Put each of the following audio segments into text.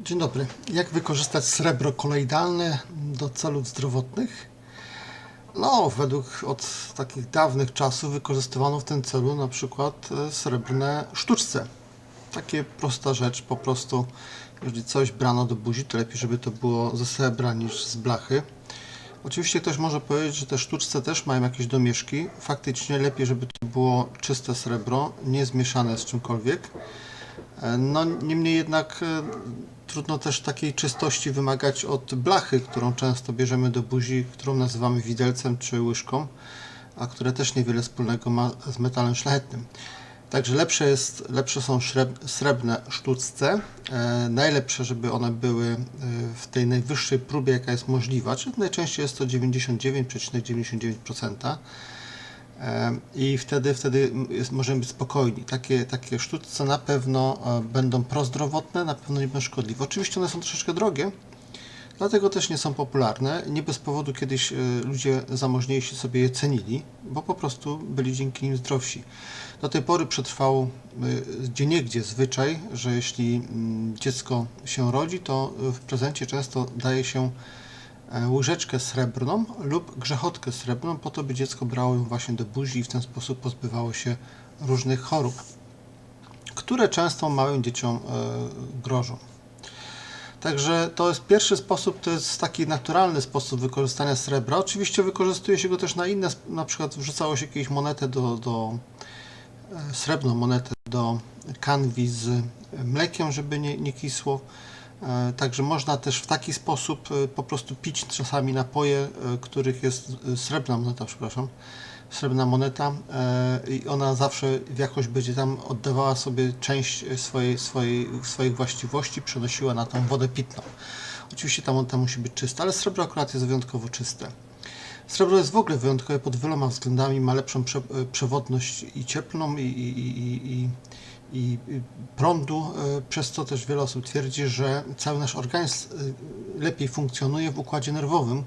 Dzień dobry. Jak wykorzystać srebro koloidalne do celów zdrowotnych? No, według od takich dawnych czasów wykorzystywano w tym celu na przykład e, srebrne sztuczce. Takie prosta rzecz, po prostu jeżeli coś brano do buzi, to lepiej, żeby to było ze srebra niż z blachy. Oczywiście ktoś może powiedzieć, że te sztuczce też mają jakieś domieszki. Faktycznie lepiej, żeby to było czyste srebro, nie zmieszane z czymkolwiek. E, No, niemniej jednak e, trudno też takiej czystości wymagać od blachy, którą często bierzemy do buzi, którą nazywamy widelcem czy łyżką, a które też niewiele wspólnego ma z metalem szlachetnym. Także lepsze, jest, lepsze są srebrne sztuczce. E, najlepsze, żeby one były e, w tej najwyższej próbie, jaka jest możliwa, czyli najczęściej jest to 99,99%. E, I wtedy, wtedy jest, możemy być spokojni. Takie, takie sztuczce na pewno e, będą prozdrowotne, na pewno nie będą szkodliwe. Oczywiście one są troszeczkę drogie, dlatego też nie są popularne. Nie bez powodu kiedyś e, ludzie zamożniejsi sobie je cenili, bo po prostu byli dzięki nim zdrowsi. Do tej pory przetrwał e, gdzieniegdzie zwyczaj, że jeśli mm, dziecko się rodzi, to w prezencie często daje się łyżeczkę srebrną lub grzechotkę srebrną, po to by dziecko brało ją właśnie do buzi i w ten sposób pozbywało się różnych chorób, które często małym dzieciom e, grożą. Także to jest pierwszy sposób, to jest taki naturalny sposób wykorzystania srebra. Oczywiście wykorzystuje się go też na inne, na przykład wrzucało się jakieś monetę do, do e, srebrną monetę do kanwi z mlekiem, żeby nie, nie kisło. E, Także można też w taki sposób e, po prostu pić czasami napoje, e, których jest srebrna moneta, przepraszam, srebrna moneta i ona zawsze jakoś będzie tam oddawała sobie część swojej, swojej, swoich właściwości, przenosiła na tą wodę pitną. Oczywiście ta moneta musi być czysta, ale srebro akurat jest wyjątkowo czyste. Srebro jest w ogóle wyjątkowe pod wieloma względami, ma lepszą prze, przewodność i cieplną, i, i, i, i, i, i prądu, e, przez co też wiele osób twierdzi, że cały nasz organizm e, lepiej funkcjonuje w układzie nerwowym.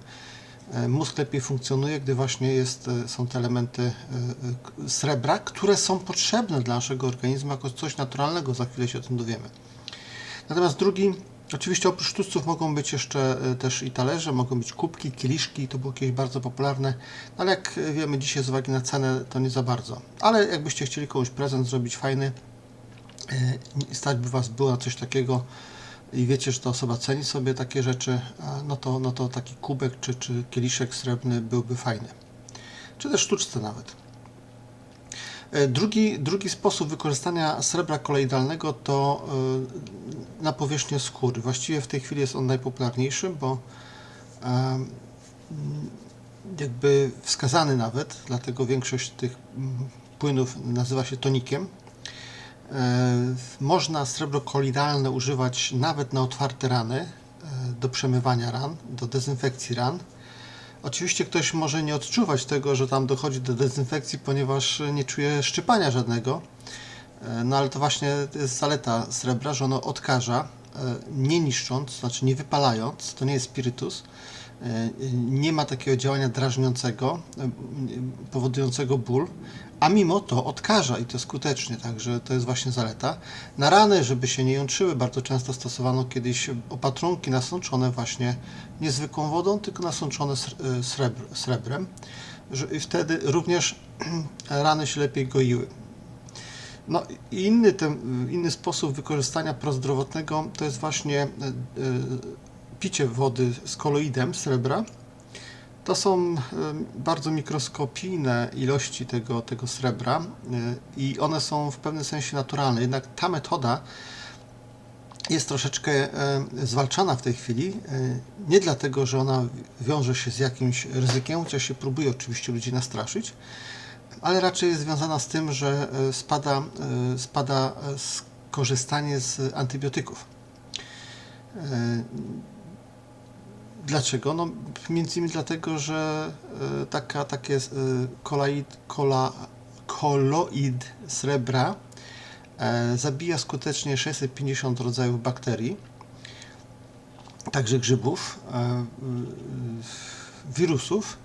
E, Mózg lepiej funkcjonuje, gdy właśnie jest, są te elementy srebra, które są potrzebne dla naszego organizmu jako coś naturalnego. Za chwilę się o tym dowiemy. Natomiast drugi, oczywiście oprócz sztuczców mogą być jeszcze też i talerze, mogą być kubki, kieliszki, to było kiedyś bardzo popularne, no ale jak wiemy dzisiaj z uwagi na cenę to nie za bardzo. Ale jakbyście chcieli komuś prezent zrobić fajny, stać by Was było na coś takiego i wiecie, że ta osoba ceni sobie takie rzeczy, no to, no to taki kubek czy, czy kieliszek srebrny byłby fajny. Czy też sztuczce nawet. E, Drugi, drugi sposób wykorzystania srebra koloidalnego to e, na powierzchnię skóry. Właściwie w tej chwili jest on najpopularniejszy, bo jakby wskazany nawet, dlatego większość tych mm, płynów nazywa się tonikiem. E, Można srebro koloidalne używać nawet na otwarte rany, e, do przemywania ran, do dezynfekcji ran. Oczywiście ktoś może nie odczuwać tego, że tam dochodzi do dezynfekcji, ponieważ nie czuje szczypania żadnego. E, No ale to właśnie jest zaleta srebra, że ono odkaża, nie niszcząc, znaczy nie wypalając, to nie jest spirytus. E, Nie ma takiego działania drażniącego, e, powodującego ból, a mimo to odkaża i to skutecznie, także to jest właśnie zaleta. Na rany, żeby się nie jątrzyły, bardzo często stosowano kiedyś opatrunki nasączone właśnie nie zwykłą wodą, tylko nasączone e, srebr, srebrem. I wtedy również rany się lepiej goiły. No inny, ten, inny sposób wykorzystania prozdrowotnego to jest właśnie picie wody z koloidem srebra. To są bardzo mikroskopijne ilości tego, tego srebra i one są w pewnym sensie naturalne. Jednak ta metoda jest troszeczkę zwalczana w tej chwili. Nie dlatego, że ona wiąże się z jakimś ryzykiem, chociaż się próbuje oczywiście ludzi nastraszyć, ale raczej jest związana z tym, że e, spada, e, spada e, skorzystanie z antybiotyków. Dlaczego? No, między innymi dlatego, że e, taka, takie e, koloid, kola, koloid srebra e, zabija skutecznie 650 rodzajów bakterii, także grzybów, wirusów,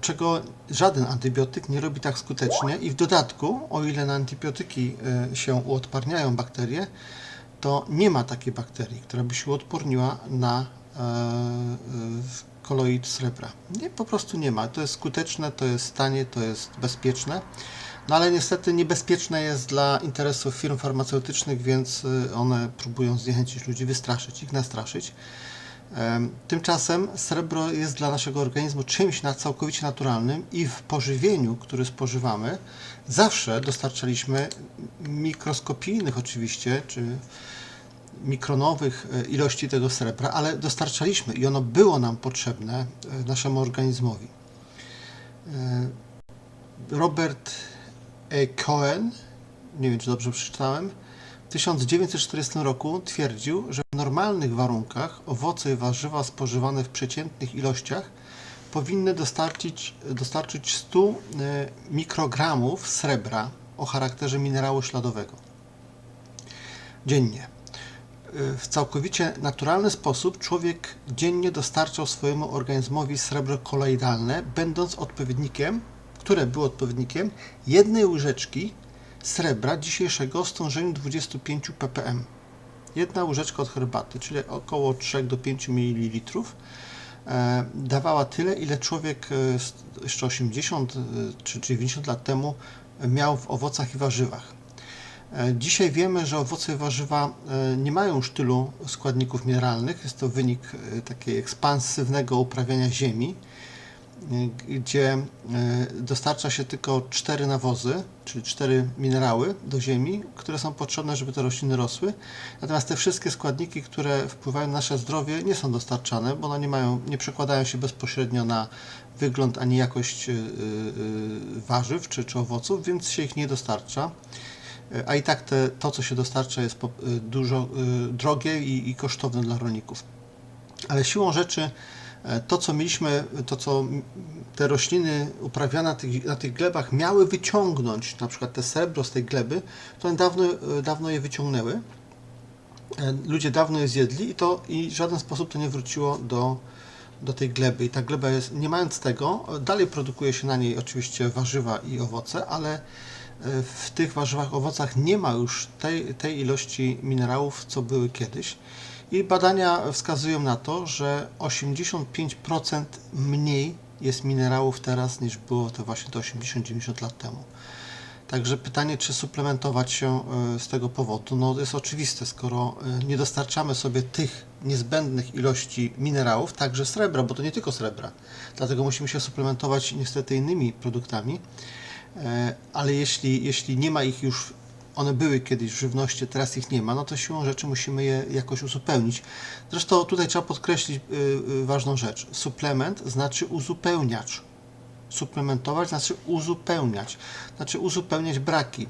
czego żaden antybiotyk nie robi tak skutecznie i w dodatku, o ile na antybiotyki się uodparniają bakterie, to nie ma takiej bakterii, która by się uodporniła na koloid srebra. Nie, po prostu nie ma. To jest skuteczne, to jest tanie, to jest bezpieczne. No ale niestety niebezpieczne jest dla interesów firm farmaceutycznych, więc y, one próbują zniechęcić ludzi, wystraszyć ich, nastraszyć. Em, Tymczasem srebro jest dla naszego organizmu czymś na całkowicie naturalnym i w pożywieniu, które spożywamy, zawsze dostarczaliśmy mikroskopijnych oczywiście, czy mikronowych e, ilości tego srebra, ale dostarczaliśmy i ono było nam potrzebne e, naszemu organizmowi. E, Robert E. Cohen, nie wiem czy dobrze przeczytałem, w 1940 roku twierdził, że w normalnych warunkach owoce i warzywa spożywane w przeciętnych ilościach powinny dostarczyć, dostarczyć 100 e, mikrogramów srebra o charakterze minerału śladowego dziennie. W całkowicie naturalny sposób człowiek dziennie dostarczał swojemu organizmowi srebro koloidalne, będąc odpowiednikiem, które było odpowiednikiem jednej łyżeczki srebra dzisiejszego o stężeniu 25 ppm. Jedna łyżeczka od herbaty, czyli około 3 do 5 ml, e, dawała tyle, ile człowiek e, jeszcze 80 e, czy 90 lat temu miał w owocach i warzywach. E, Dzisiaj wiemy, że owoce i warzywa e, nie mają już tylu składników mineralnych. Jest to wynik e, takiego ekspansywnego uprawiania ziemi, gdzie dostarcza się tylko cztery nawozy, czyli cztery minerały do ziemi, które są potrzebne, żeby te rośliny rosły. Natomiast te wszystkie składniki, które wpływają na nasze zdrowie, nie są dostarczane, bo one nie, mają, nie przekładają się bezpośrednio na wygląd ani jakość warzyw czy, czy owoców, więc się ich nie dostarcza a i tak te, to, co się dostarcza, jest y, dużo y, drogie i, i kosztowne dla rolników. Ale siłą rzeczy e, to, co mieliśmy, to, co te rośliny uprawiane na tych, na tych glebach miały wyciągnąć, na przykład te srebro z tej gleby, to one dawno, e, dawno je wyciągnęły. E, Ludzie dawno je zjedli i to i w żaden sposób to nie wróciło do, do tej gleby. I ta gleba jest, nie mając tego, e, dalej produkuje się na niej oczywiście warzywa i owoce, ale e, w tych warzywach, owocach nie ma już tej, tej ilości minerałów, co były kiedyś. I badania wskazują na to, że 85% mniej jest minerałów teraz niż było to właśnie te 80-90 lat temu. Także pytanie, czy suplementować się e, z tego powodu, no jest oczywiste, skoro e, nie dostarczamy sobie tych niezbędnych ilości minerałów, także srebra, bo to nie tylko srebra, dlatego musimy się suplementować niestety innymi produktami, ale jeśli, jeśli nie ma ich już, one były kiedyś w żywności, teraz ich nie ma, no to siłą rzeczy musimy je jakoś uzupełnić. Zresztą tutaj trzeba podkreślić y, y, ważną rzecz. Suplement znaczy uzupełniacz. Suplementować znaczy uzupełniać, znaczy uzupełniać braki.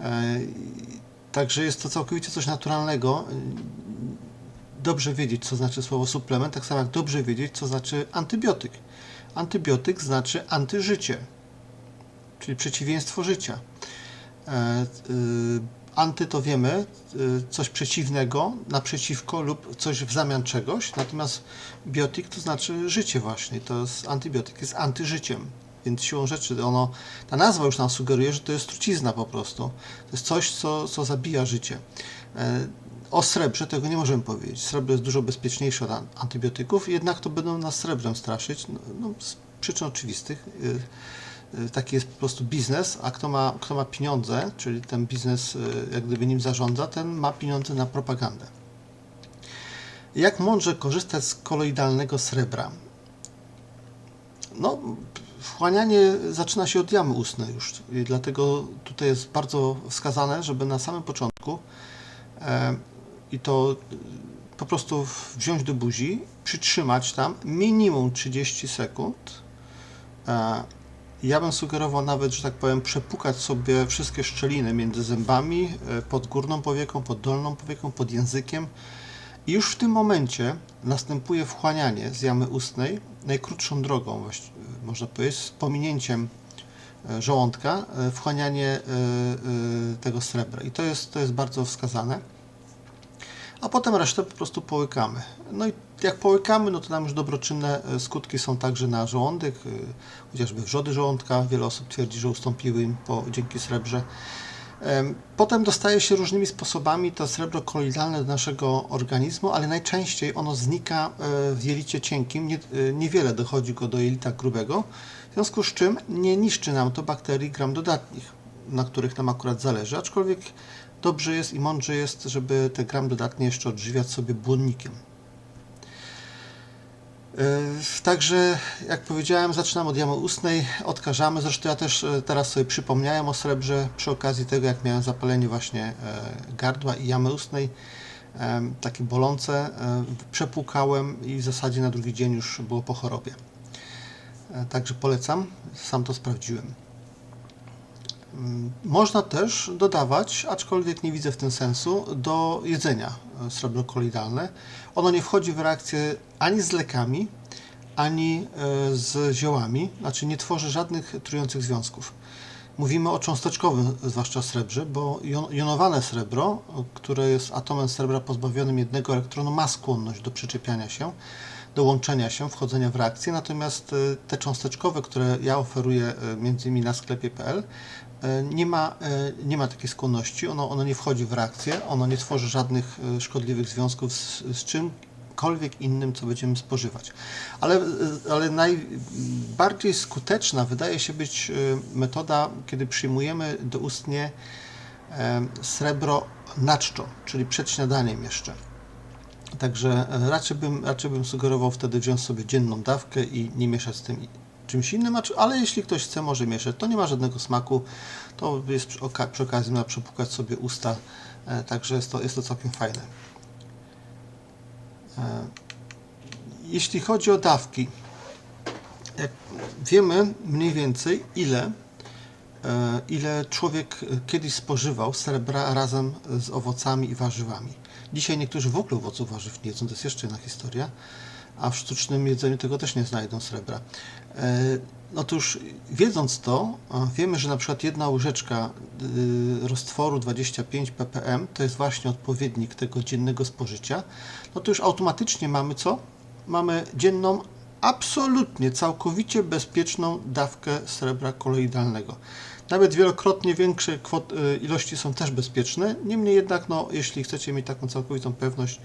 E, Także jest to całkowicie coś naturalnego. Dobrze wiedzieć, co znaczy słowo suplement, tak samo jak dobrze wiedzieć, co znaczy antybiotyk. Antybiotyk znaczy antyżycie czyli przeciwieństwo życia. E, y, Anty to wiemy, y, coś przeciwnego, naprzeciwko lub coś w zamian czegoś, natomiast biotyk to znaczy życie właśnie, to jest antybiotyk, jest antyżyciem, więc siłą rzeczy ono, ta nazwa już nam sugeruje, że to jest trucizna po prostu, to jest coś, co, co zabija życie. E, O srebrze tego nie możemy powiedzieć, srebro jest dużo bezpieczniejsze od an- antybiotyków, jednak to będą nas srebrem straszyć, no, no, z przyczyn oczywistych. Y, taki jest po prostu biznes, a kto ma, kto ma pieniądze, czyli ten biznes y, jak gdyby nim zarządza, ten ma pieniądze na propagandę. Jak mądrze korzystać z koloidalnego srebra? No, wchłanianie zaczyna się od jamy ustnej już dlatego tutaj jest bardzo wskazane, żeby na samym początku e, i to y, po prostu wziąć do buzi, przytrzymać tam minimum 30 sekund. E, ja bym sugerował nawet, że tak powiem, przepukać sobie wszystkie szczeliny między zębami, e, pod górną powieką, pod dolną powieką, pod językiem. I już w tym momencie następuje wchłanianie z jamy ustnej najkrótszą drogą, można powiedzieć, z pominięciem e, żołądka, e, wchłanianie tego srebra. I to jest, to jest bardzo wskazane. A potem resztę po prostu połykamy. No i jak połykamy, no to nam już dobroczynne e, skutki są także na żołądek, e, chociażby wrzody żołądka. Wiele osób twierdzi, że ustąpiły im po, dzięki srebrze. Em, Potem dostaje się różnymi sposobami to srebro koloidalne do naszego organizmu, ale najczęściej ono znika e, w jelicie cienkim, nie, niewiele dochodzi go do jelita grubego, w związku z czym nie niszczy nam to bakterii gram dodatnich, na których nam akurat zależy, aczkolwiek dobrze jest i mądrze jest, żeby te gram dodatnie jeszcze odżywiać sobie błonnikiem. Yy, Także, jak powiedziałem, zaczynam od jamy ustnej, odkażamy. Zresztą ja też e, teraz sobie przypomniałem o srebrze przy okazji tego, jak miałem zapalenie właśnie e, gardła i jamy ustnej, takie bolące. e, Przepłukałem i w zasadzie na drugi dzień już było po chorobie. Także polecam, sam to sprawdziłem. Mm, Można też dodawać, aczkolwiek nie widzę w tym sensu, do jedzenia e, srebro koloidalne. Ono nie wchodzi w reakcję ani z lekami, ani e, z ziołami, znaczy nie tworzy żadnych trujących związków. Mówimy o cząsteczkowym, zwłaszcza srebrze, bo jon- jonowane srebro, e, które jest atomem srebra pozbawionym jednego elektronu, ma skłonność do przyczepiania się, do łączenia się, wchodzenia w reakcję, natomiast e, te cząsteczkowe, które ja oferuję e, między innymi na sklepie.pl, e, nie ma, nie ma takiej skłonności, ono, ono nie wchodzi w reakcję, ono nie tworzy żadnych szkodliwych związków z, z czymkolwiek innym, co będziemy spożywać. Ale, ale najbardziej skuteczna wydaje się być metoda, kiedy przyjmujemy doustnie srebro na czczo, czyli przed śniadaniem jeszcze. Także e, raczej bym, raczej bym sugerował wtedy wziąć sobie dzienną dawkę i nie mieszać z tym czymś innym, ale jeśli ktoś chce, może mieszać. To nie ma żadnego smaku, to jest przy, oka- przy okazji na przepłukać sobie usta, e, także jest to, jest to całkiem fajne. E, Jeśli chodzi o dawki, wiemy mniej więcej ile, e, ile człowiek kiedyś spożywał srebra razem z owocami i warzywami. Dzisiaj niektórzy w ogóle owoców warzyw nie jedzą, to jest jeszcze jedna historia, a w sztucznym jedzeniu tego też nie znajdą srebra. E, Otóż wiedząc to, wiemy, że na przykład jedna łyżeczka y, roztworu 25 ppm to jest właśnie odpowiednik tego dziennego spożycia, no to już automatycznie mamy co? Mamy dzienną, absolutnie, całkowicie bezpieczną dawkę srebra koloidalnego. Nawet wielokrotnie większe kwot, y, ilości są też bezpieczne, niemniej jednak, no, jeśli chcecie mieć taką całkowitą pewność,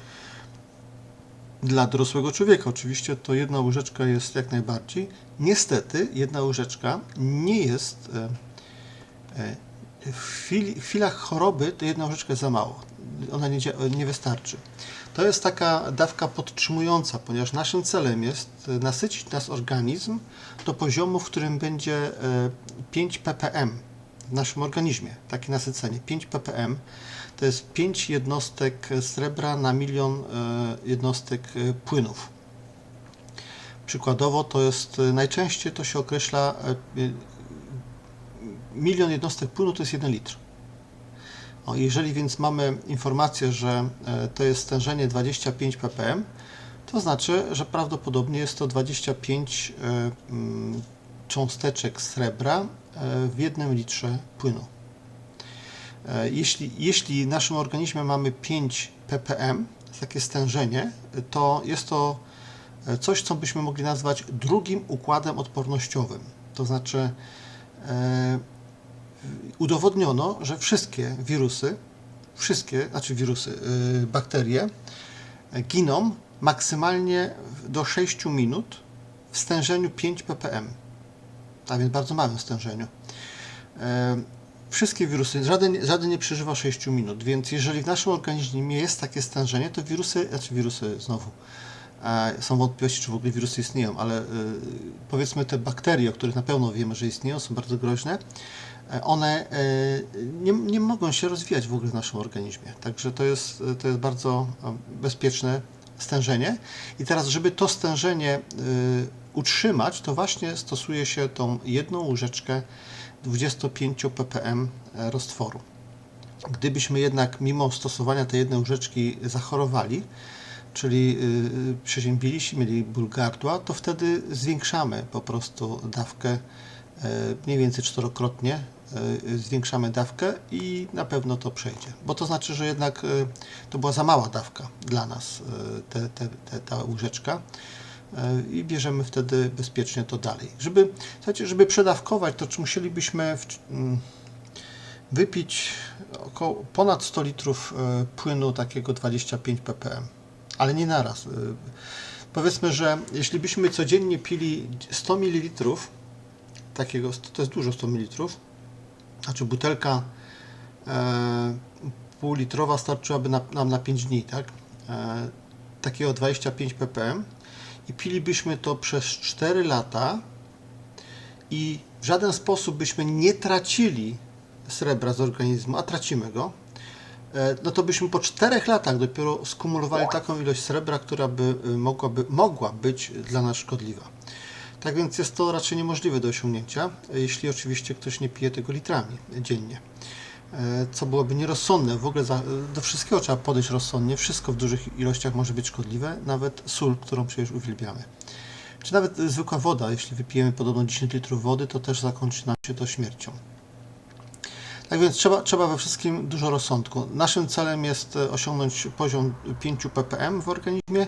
dla dorosłego człowieka oczywiście to jedna łyżeczka jest jak najbardziej. Niestety jedna łyżeczka nie jest e, e, w, chwili, w chwilach choroby to jedna łyżeczka jest za mało. Ona nie, nie wystarczy. To jest taka dawka podtrzymująca, ponieważ naszym celem jest e, nasycić nasz organizm do poziomu, w którym będzie e, 5 ppm w naszym organizmie. Takie nasycenie 5 ppm to jest 5 jednostek srebra na milion e, jednostek e, płynów. Przykładowo to jest e, najczęściej to się określa e, e, milion jednostek płynu to jest 1 litr. O, jeżeli więc mamy informację, że e, to jest stężenie 25 ppm, to znaczy, że prawdopodobnie jest to 25 e, mm, cząsteczek srebra e, w jednym litrze płynu. Jeśli, jeśli w naszym organizmie mamy 5 ppm, takie stężenie, to jest to coś, co byśmy mogli nazwać drugim układem odpornościowym. To znaczy, udowodniono, że wszystkie wirusy, wszystkie, znaczy wirusy, y, bakterie y, giną maksymalnie do 6 minut w stężeniu 5 ppm, a więc bardzo małym stężeniu. E, Wszystkie wirusy, żaden, żaden nie przeżywa 6 minut, więc jeżeli w naszym organizmie jest takie stężenie, to wirusy, znaczy wirusy znowu, e, są wątpliwości, czy w ogóle wirusy istnieją, ale y, powiedzmy te bakterie, o których na pewno wiemy, że istnieją, są bardzo groźne, one e, nie, nie mogą się rozwijać w ogóle w naszym organizmie. Także to jest, to jest bardzo e, bezpieczne stężenie. I teraz, żeby to stężenie y, utrzymać, to właśnie stosuje się tą jedną łyżeczkę 25 ppm e, roztworu. Gdybyśmy jednak mimo stosowania tej jednej łyżeczki zachorowali, czyli przeziębili się, mieli ból gardła, to wtedy zwiększamy po prostu dawkę e, mniej więcej czterokrotnie. E, Zwiększamy dawkę i na pewno to przejdzie. Bo to znaczy, że jednak e, to była za mała dawka dla nas, e, te, te, te, ta łyżeczka. I bierzemy wtedy bezpiecznie to dalej. Żeby, żeby przedawkować, to czy musielibyśmy w, mm, wypić około, ponad 100 litrów płynu takiego 25 ppm, ale nie naraz. Powiedzmy, że jeśli byśmy codziennie pili 100 ml takiego, to jest dużo 100 ml, znaczy butelka e, półlitrowa starczyłaby na, nam na 5 dni, tak? E, takiego 25 ppm i pilibyśmy to przez 4 lata i w żaden sposób byśmy nie tracili srebra z organizmu, a tracimy go, e, no to byśmy po 4 latach dopiero skumulowali taką ilość srebra, która by y, mogłaby, mogła być dla nas szkodliwa. Tak więc jest to raczej niemożliwe do osiągnięcia, jeśli oczywiście ktoś nie pije tego litrami dziennie. E, Co byłoby nierozsądne. W ogóle za, do wszystkiego trzeba podejść rozsądnie. Wszystko w dużych ilościach może być szkodliwe, nawet sól, którą przecież uwielbiamy. Czy nawet zwykła woda, jeśli wypijemy podobno 10 litrów wody, to też zakończy nam się to śmiercią. Tak więc trzeba, trzeba we wszystkim dużo rozsądku. Naszym celem jest e, osiągnąć poziom 5 ppm w organizmie,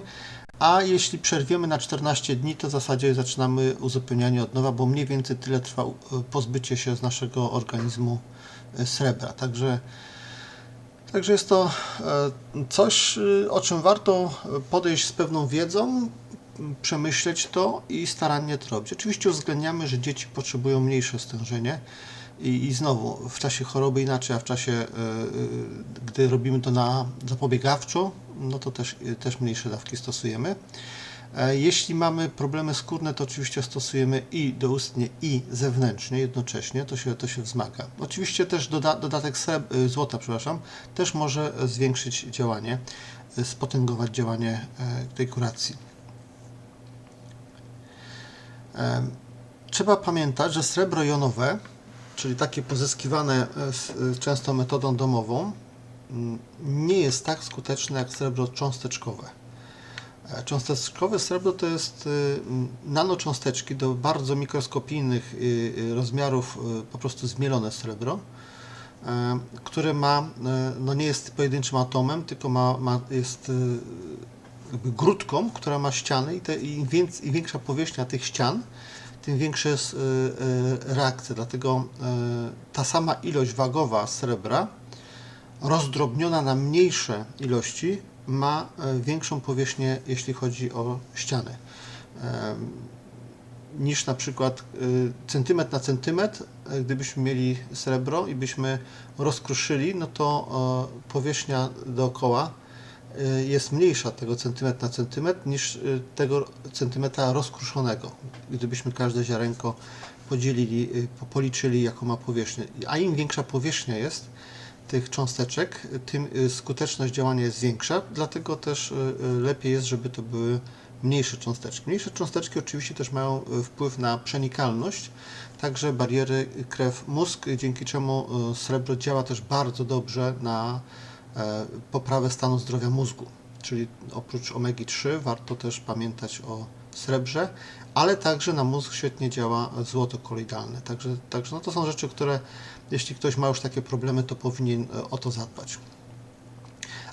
a jeśli przerwiemy na 14 dni, to w zasadzie zaczynamy uzupełnianie od nowa, bo mniej więcej tyle trwa e, pozbycie się z naszego organizmu e, srebra. Także, także jest to e, coś, o czym warto podejść z pewną wiedzą, przemyśleć to i starannie to robić. Oczywiście uwzględniamy, że dzieci potrzebują mniejsze stężenie i, i znowu w czasie choroby inaczej, a w czasie, e, gdy robimy to na zapobiegawczo, no to też, też mniejsze dawki stosujemy. E, Jeśli mamy problemy skórne, to oczywiście stosujemy i doustnie, i zewnętrznie jednocześnie, to się, to się wzmaga. Oczywiście też doda, dodatek sreb, y, złota, przepraszam, też może e, zwiększyć działanie, y, spotęgować działanie e, tej kuracji. Em, Trzeba pamiętać, że srebro jonowe, czyli takie pozyskiwane e, e, często metodą domową, nie jest tak skuteczne jak srebro cząsteczkowe. E, Cząsteczkowe srebro to jest y, nanocząsteczki do bardzo mikroskopijnych y, y, rozmiarów, po prostu zmielone srebro, e, które ma, e, no nie jest pojedynczym atomem, tylko ma, ma jest jakby grudką, która ma ściany i, te, im, im większa powierzchnia tych ścian, tym większa jest reakcja. Dlatego ta sama ilość wagowa srebra rozdrobniona na mniejsze ilości ma e, większą powierzchnię, jeśli chodzi o ściany. Niż na przykład y, centymetr na centymetr, e, gdybyśmy mieli srebro i byśmy rozkruszyli, no to e, powierzchnia dookoła jest mniejsza tego centymetr na centymetr niż tego centymetra rozkruszonego. Gdybyśmy każde ziarenko podzielili, po- policzyli, jaką ma powierzchnię. A im większa powierzchnia jest tych cząsteczek, tym y, skuteczność działania jest większa, dlatego też y, y, lepiej jest, żeby to były mniejsze cząsteczki. Mniejsze cząsteczki oczywiście też mają wpływ na przenikalność, także bariery krew-mózg, dzięki czemu srebro działa też bardzo dobrze na e, poprawę stanu zdrowia mózgu. Czyli oprócz omegi-3 warto też pamiętać o srebrze, ale także na mózg świetnie działa złoto koloidalne. Także, także no to są rzeczy, które jeśli ktoś ma już takie problemy, to powinien e, o to zadbać.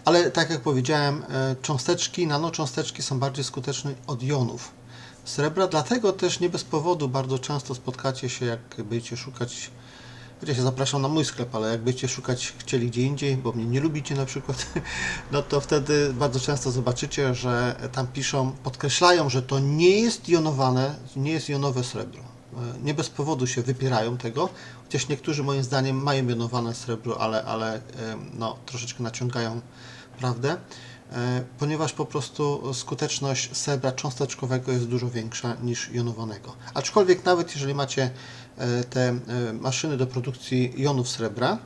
Ale tak jak powiedziałem, e, cząsteczki, nanocząsteczki są bardziej skuteczne od jonów srebra, dlatego też nie bez powodu bardzo często spotkacie się, jak będziecie szukać, ja zapraszam na mój sklep, ale jak będziecie szukać chcieli gdzie indziej, bo mnie nie lubicie na przykład, no to wtedy bardzo często zobaczycie, że tam piszą, podkreślają, że to nie jest jonowane, nie jest jonowe srebro. E, Nie bez powodu się wypierają tego, chociaż niektórzy moim zdaniem mają jonowane srebro, ale, ale e, no, troszeczkę naciągają prawdę, e, ponieważ po prostu skuteczność srebra cząsteczkowego jest dużo większa niż jonowanego. Aczkolwiek nawet jeżeli macie te e, maszyny do produkcji jonów srebra,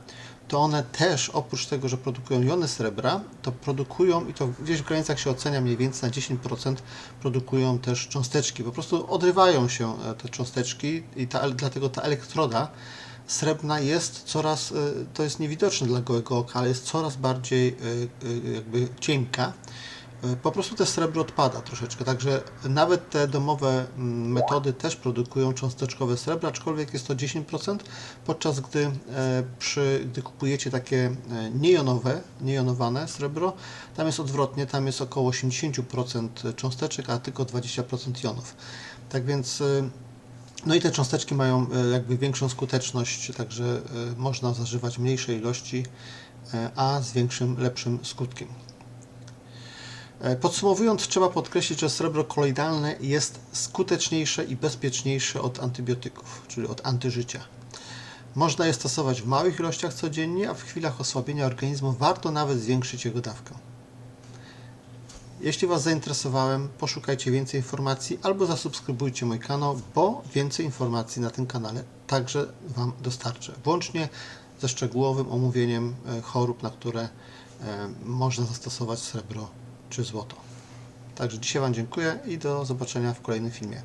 to one też oprócz tego, że produkują jony srebra, to produkują i to gdzieś w granicach się ocenia mniej więcej na 10% produkują też cząsteczki. Po prostu odrywają się e, te cząsteczki i ta, dlatego ta elektroda srebrna jest coraz, e, to jest niewidoczne dla gołego oka, ale jest coraz bardziej e, e, jakby cienka. E, Po prostu te srebro odpada troszeczkę, także nawet te domowe mm, metody też produkują cząsteczkowe srebra, aczkolwiek jest to 10%, podczas gdy, e, przy, gdy kupujecie takie e, niejonowe, niejonowane srebro, tam jest odwrotnie, tam jest około 80% cząsteczek, a tylko 20% jonów. Tak więc No i te cząsteczki mają jakby większą skuteczność, także można zażywać mniejsze ilości, a z większym, lepszym skutkiem. E, Podsumowując, trzeba podkreślić, że srebro koloidalne jest skuteczniejsze i bezpieczniejsze od antybiotyków, czyli od antyżycia. Można je stosować w małych ilościach codziennie, a w chwilach osłabienia organizmu warto nawet zwiększyć jego dawkę. Jeśli Was zainteresowałem, poszukajcie więcej informacji albo zasubskrybujcie mój kanał, bo więcej informacji na tym kanale także Wam dostarczę. Włącznie ze szczegółowym omówieniem e, chorób, na które e, można zastosować srebro czy złoto. Także dzisiaj Wam dziękuję i do zobaczenia w kolejnym filmie.